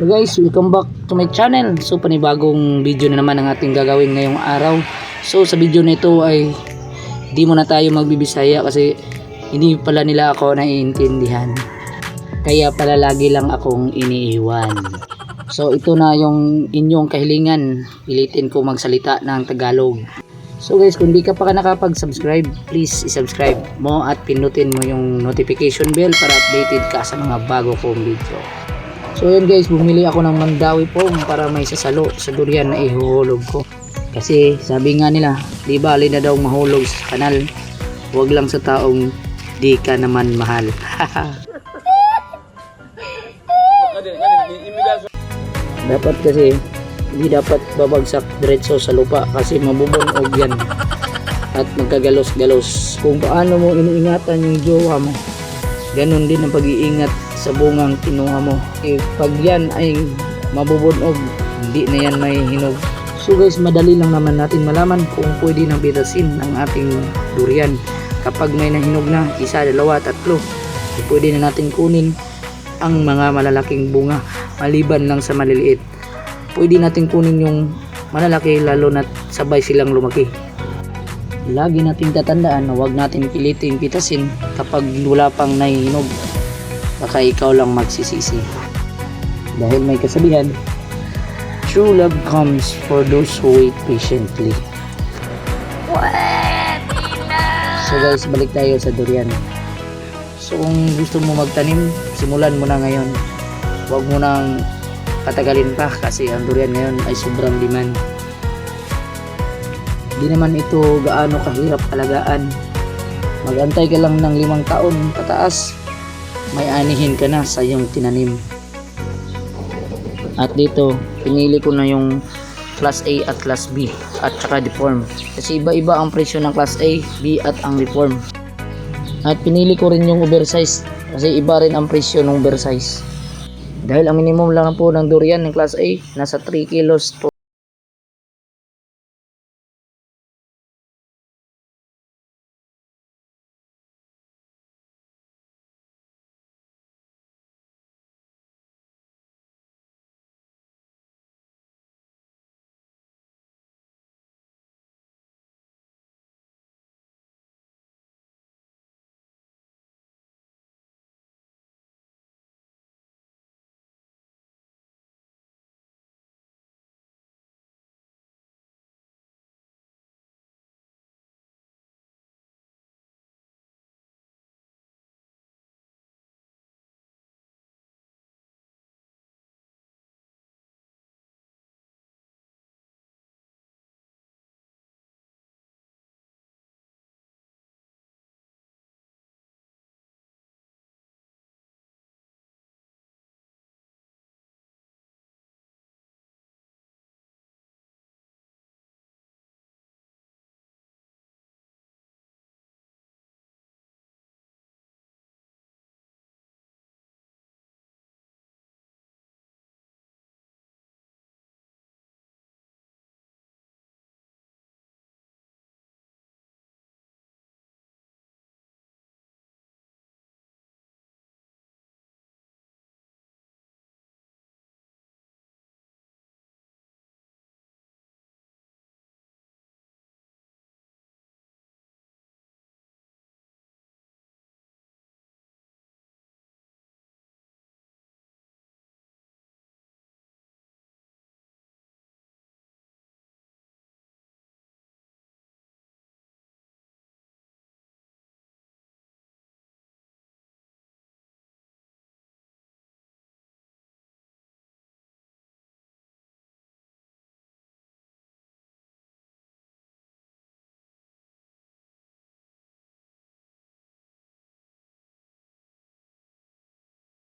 So guys, welcome back to my channel. So panibagong video na naman ang ating gagawin ngayong araw. So sa video na ito ay di muna tayo magbibisaya kasi hindi pala nila ako naiintindihan. Kaya pala lagi lang akong iniiwan. So ito na yung inyong kahilingan. Pilitin ko magsalita ng Tagalog. So guys, kung di ka pa ka nakapag-subscribe, please i-subscribe mo at pinutin mo yung notification bell para updated ka sa mga bago kong video. So yun guys, bumili ako ng mandawi pong para may sasalo sa durian na ihuhulog ko. Kasi sabi nga nila, di ba alin na daw mahulog sa kanal, huwag lang sa taong di ka naman mahal. dapat kasi hindi dapat babagsak diretso sa lupa kasi mabubunog yan at magkagalos-galos kung paano mo iniingatan yung jowa mo ganun din ang pag-iingat sa bungang kinuha mo. Eh pag yan ay mabubunog hindi na yan may hinog. So guys madali lang naman natin malaman kung pwede nang bitasin ang ating durian. Kapag may nahinog na isa, dalawa, tatlo eh, pwede na natin kunin ang mga malalaking bunga. Maliban lang sa maliliit pwede natin kunin yung malalaki lalo na sabay silang lumaki. Lagi nating tatandaan na huwag natin piliting pitasin kapag wala pang nahihinog baka ikaw lang magsisisi. Dahil may kasabihan true love comes for those who wait patiently. So guys balik tayo sa durian. So kung gusto mo magtanim simulan mo na ngayon. Huwag mo nang patagalin pa kasi ang durian ngayon ay sobrang demand. Di naman ito gaano kahirap alagaan. Magantay ka lang ng limang taon pataas may anihin ka na sa iyong tinanim. At dito pinili ko na yung class A at class B at saka deform. Kasi iba-iba ang presyo ng class A, B at ang deform. At pinili ko rin yung oversize kasi iba rin ang presyo ng oversize. Dahil ang minimum lang po ng durian ng class A nasa 3 kilos